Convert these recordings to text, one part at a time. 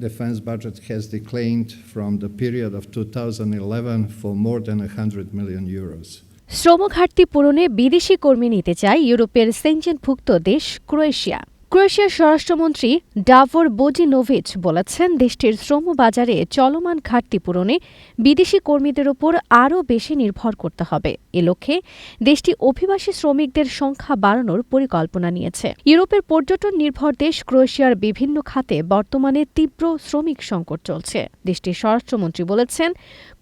defense budget has declined from the period of 2011 for more than 100 million euros. শ্রম ঘাটতি পূরণে বিদেশি কর্মী নিতে চায় ইউরোপের সেঞ্চেনভুক্ত দেশ ক্রোয়েশিয়া ক্রোয়েশিয়ার স্বরাষ্ট্রমন্ত্রী ডাভর বোজিনোভিচ বলেছেন, দেশটির শ্রম বাজারে চলমান ঘাটতি পূরণে বিদেশি কর্মীদের ওপর আরও বেশি নির্ভর করতে হবে। এ লক্ষ্যে দেশটি অভিবাসী শ্রমিকদের সংখ্যা বাড়ানোর পরিকল্পনা নিয়েছে। ইউরোপের পর্যটন নির্ভর দেশ ক্রোয়েশিয়ার বিভিন্ন খাতে বর্তমানে তীব্র শ্রমিক সংকট চলছে। দেশটির স্বরাষ্ট্রমন্ত্রী বলেছেন,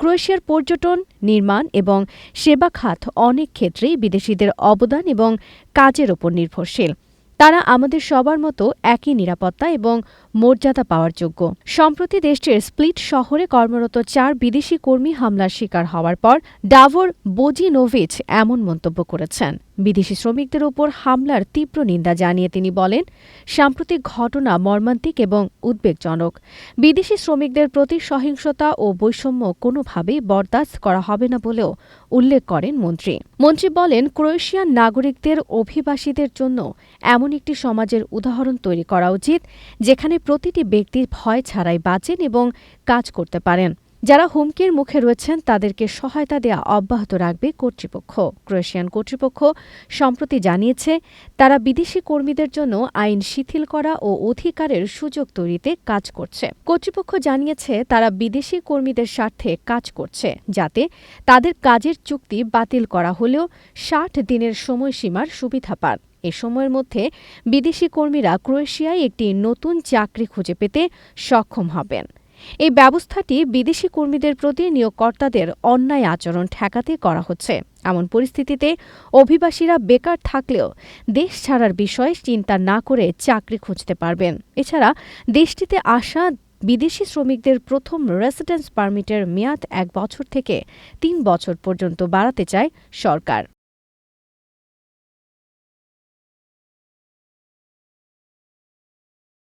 ক্রোয়েশিয়ার পর্যটন, নির্মাণ এবং সেবা খাত অনেক ক্ষেত্রেই বিদেশিদের অবদান এবং কাজের ওপর নির্ভরশীল। তারা আমাদের সবার মতো একই নিরাপত্তা এবং মর্যাদা পাওয়ার যোগ্য। সম্প্রতি দেশটির স্প্লিট শহরে কর্মরত চার বিদেশি কর্মী হামলার শিকার হওয়ার পর ডাভর বোজিনোভিচ এমন মন্তব্য করেছেন। বিদেশি শ্রমিকদের উপর হামলার তীব্র নিন্দা জানিয়ে তিনি বলেন, সাম্প্রতিক ঘটনা মর্মান্তিক এবং উদ্বেগজনক। বিদেশি শ্রমিকদের প্রতি সহিংসতা ও বৈষম্য কোনোভাবেই বরদাস্ত করা হবে না বলেও উল্লেখ করেন মন্ত্রী। মন্ত্রী বলেন, ক্রোয়েশিয়ান নাগরিকদের অভিবাসীদের জন্য এমন একটি সমাজের উদাহরণ তৈরি করা উচিত, যেখানে প্রতিটি ব্যক্তি ভয় ছাড়াই বাঁচেন এবং কাজ করতে পারেন। যারা হুমকির মুখে রয়েছেন, তাদেরকে সহায়তা দেওয়া অব্যাহত রাখবে কর্তৃপক্ষ। ক্রোয়েশিয়ান কর্তৃপক্ষ সম্প্রতি জানিয়েছে, তারা বিদেশি কর্মীদের জন্য আইন শিথিল করা ও অধিকারের সুযোগ তৈরিতে কাজ করছে। কর্তৃপক্ষ জানিয়েছে, তারা বিদেশি কর্মীদের স্বার্থে কাজ করছে, যাতে তাদের কাজের চুক্তি বাতিল করা হলেও ষাট দিনের সময়সীমার সুবিধা পান। এ সময়ের মধ্যে বিদেশি কর্মীরা ক্রোয়েশিয়ায় একটি নতুন চাকরি খুঁজে পেতে সক্ষম হবেন। এই ব্যবস্থাটি বিদেশি কর্মীদের প্রতি নিয়োগকর্তাদের অন্যায় আচরণ ঠেকাতে করা হচ্ছে। এমন পরিস্থিতিতে অভিবাসীরা বেকার থাকলেও দেশ ছাড়ার বিষয়ে চিন্তা না করে চাকরি খুঁজতে পারবেন। এছাড়া দেশটিতে আসা বিদেশি শ্রমিকদের প্রথম রেসিডেন্স পারমিটের মেয়াদ এক বছর থেকে তিন বছর পর্যন্ত বাড়াতে চায় সরকার।